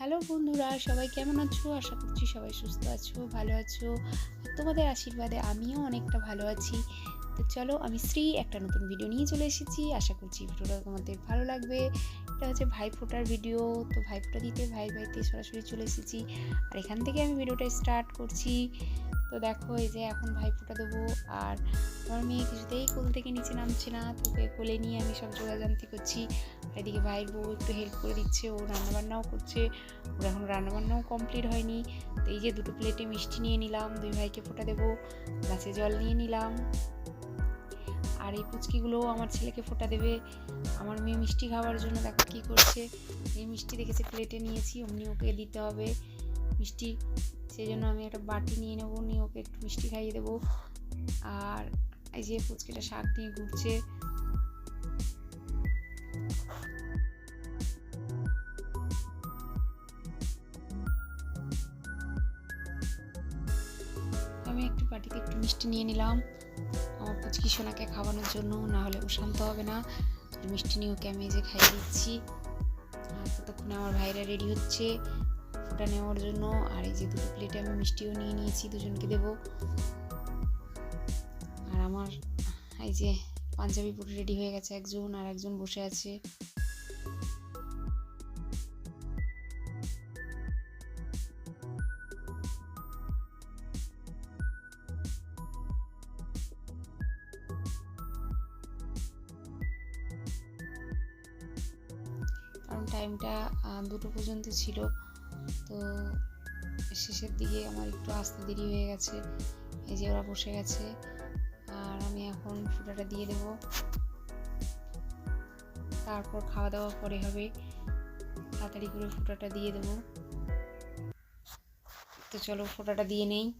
Hello বন্ধুরা, সবাই কেমন আছো? আশা করছি সবাই সুস্থ আছো, ভালো আছো। তোমাদের আশীর্বাদে আমিও অনেকটা ভালো আছি। তো চলো, আমি শ্রী একটা নতুন ভিডিও নিয়ে চলে এসেছি। আশা করছি ভিডিওটা তোমাদের ভালো লাগবে। এটা হচ্ছে ভাইফোঁটার ভিডিও তো ভাইফোঁটা দিতে ভাই ভাইতে সরাসরি চলে এসেছি। আর এখান থেকে আমি ভিডিওটা স্টার্ট করছি। তো দেখো এই যে এখন ভাইফোঁটা দেবো আর আমার মেয়ে কিছুতেই কোল থেকে নিচে নামছে না, তোকে কোলে নিয়ে আমি সব যোগাযান্তি করছি। এদিকে ভাইয়ের বউ একটু হেল্প করে দিচ্ছে, ও রান্নাবান্নাও করছে, ওর এখন রান্নাবান্নাও কমপ্লিট হয়নি। তো এই যে দুটো প্লেটে মিষ্টি নিয়ে নিলাম, দুই ভাইকে ফোটা দেবো গাছে জল নিয়ে নিলাম। আর এই পুচকিগুলো আমার ছেলেকে ফোটা দেবে। আমার মেয়ে মিষ্টি খাওয়ার জন্য দেখো কী করছে, এই মিষ্টি দেখেছে প্লেটে নিয়েছি, অমনি ওকে দিতে হবে। মিষ্টি সেই জন্য আমি একটা বাটি নিয়ে নেব, নিয়ে ওকে একটু মিষ্টি খাইয়ে দেবো। আর এই যে পুচকিটা শাক নিয়ে ঘুরছে। আমি একটু বাটিতে একটু মিষ্টি নিয়ে নিলাম। আমার পুচকি সোনাকে খাওয়ানোর জন্য, না হলে ও শান্ত হবে না। মিষ্টি নিয়ে ওকে আমি যে খাইয়ে দিচ্ছি। ততক্ষণে আমার ভাইরা রেডি হচ্ছে। ফোটা নেওয়ার জন্য, আর এই যে দুটো প্লেটে আমি মিষ্টিও নিয়ে নিয়েছি, দুজনকে দেব। আর আমার, এই যে পাঞ্জাবি পুরো রেডি হয়ে গেছে একজন, আর একজন বসে আছে। কারণ টাইমটা দুটো পর্যন্ত ছিল। তো শেষের দিকে আমার একটু আসতে দেরি হয়ে গেছে। এই যে ওরা বসে গেছে। আর আমি এখন ফোটাটা দিয়ে দেব। তারপর খাওয়া দাওয়া পরে হবে। তাড়াতাড়ি করে ফোটাটা দিয়ে দেবো। তো চলো ফোটাটা দিয়ে নেই।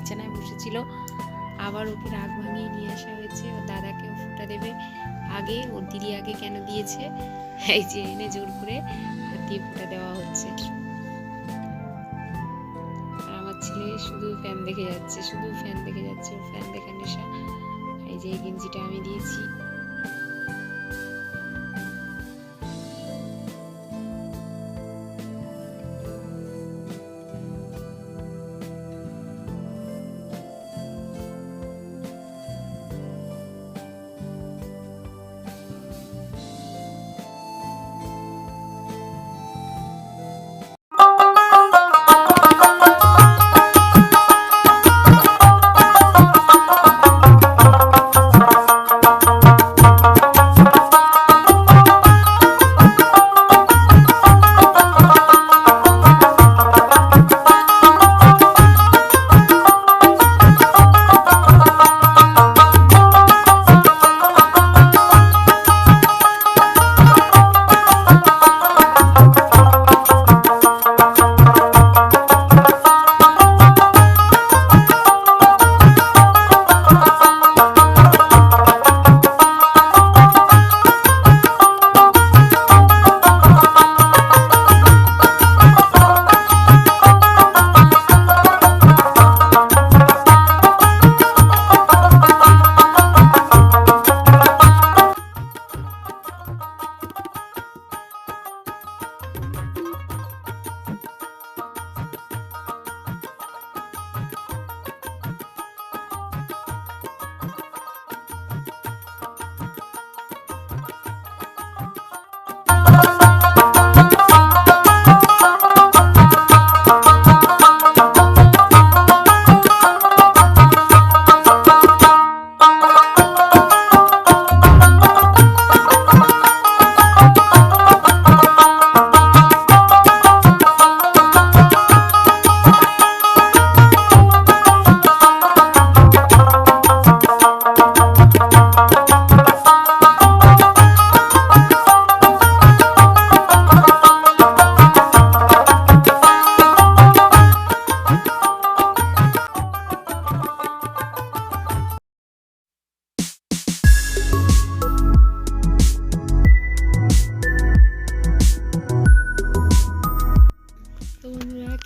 বিছানায় বসেছিল। আবার ওকে রাগ ভাঙিয়ে নিয়ে আসা হয়েছে। ওর দাদাকেও ফুটা দেবে। আগে ওর দিদি আগে কেন দিয়েছে? এই যে এনে জোর করে হাত দিয়ে ফুটা দেওয়া হচ্ছে। আমার ছেলে শুধু ফ্যান দেখে যাচ্ছে, শুধু ফ্যান দেখে যাচ্ছে ফ্যান দেখে নেশা। এই যে গেঞ্জিটা আমি দিয়েছি।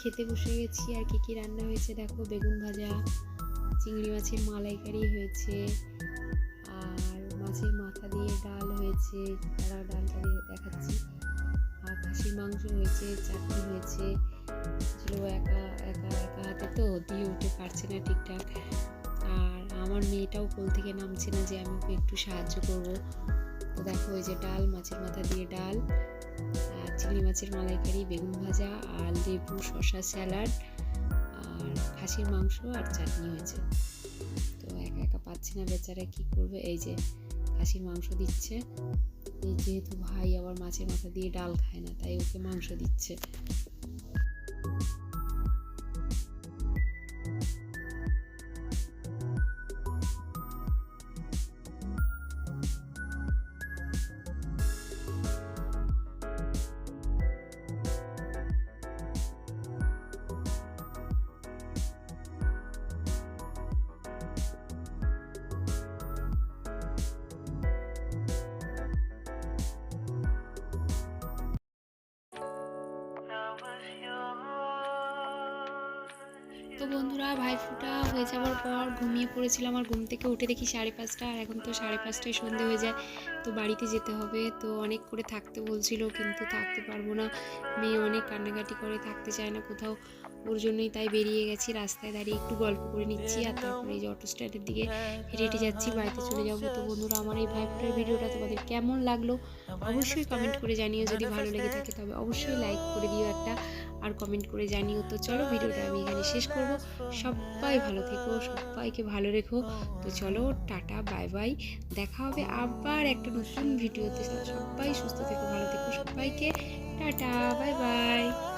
খেতে বসে গেছি আর কি কি রান্না হয়েছে, দেখো বেগুন ভাজা, চিংড়ি মাছের মালাইকারি হয়েছে, আর মাছের মাথা দিয়ে ডাল হয়েছে তারা ডালটা দিয়ে দেখাচ্ছি। আর খাসির মাংস হয়েছে, চাটনি হয়েছে, ছিল একা একা একা হাতে তো, দিয়ে উঠে পারছে না ঠিকঠাক। আর আমার মেয়েটাও কোল থেকে নামছে না যে আমি একটু সাহায্য করব। তো দেখো ওই যে ডাল, মাছের মাথা দিয়ে ডাল, আর চিংড়ি মাছের মালাইকারি, বেগুন ভাজা, আর লেবু, শসা স্যালাড, আর খাসির মাংস আর চাটনি হয়েছে। তো একা একা পাচ্ছি না বেচারা কি করবে? এই যে খাসির মাংস দিচ্ছে। এই যেহেতু ভাই আবার মাছের মাথা দিয়ে ডাল খায় না, তাই ওকে মাংস দিচ্ছে। তো বন্ধুরা, ভাইফোঁটা হয়ে যাওয়ার পর ঘুমিয়ে পড়েছিলাম আর ঘুম থেকে উঠে দেখি সাড়ে পাঁচটা আর এখন তো সাড়ে পাঁচটায় সন্ধে হয়ে যায়। তো বাড়িতে যেতে হবে। তো অনেক করে থাকতে বলছিল কিন্তু থাকতে পারব না। মেয়ে অনেক কান্নাকাটি করে, থাকতে চায় না কোথাও। ওর জন্যই তাই বেরিয়ে গেছি। রাস্তায় দাঁড়িয়ে একটু গল্প করে নিচ্ছি আর তারপরে এই যে অটো স্ট্যান্ডের দিকে হেঁটে হেঁটে যাচ্ছি, বাড়িতে চলে যাব। তো বন্ধুরা, আমার এই ভাইফোঁটার ভিডিওটা তোমাদের কেমন লাগল? অবশ্যই কমেন্ট করে জানিও। যদি ভালো লেগে থাকে তবে অবশ্যই লাইক করে দিও একটা। আর কমেন্ট করে জানিও। তো চলো ভিডিওটা আমি এখানে শেষ করব। সবাই ভালো থেকো, সবাইকে ভালো রেখো। তো চলো, টাটা বাই বাই দেখা হবে আবার একটা নতুন ভিডিওতে। সবাই সুস্থ থেকো, ভালো থেকো সবাইকে। Tata bye bye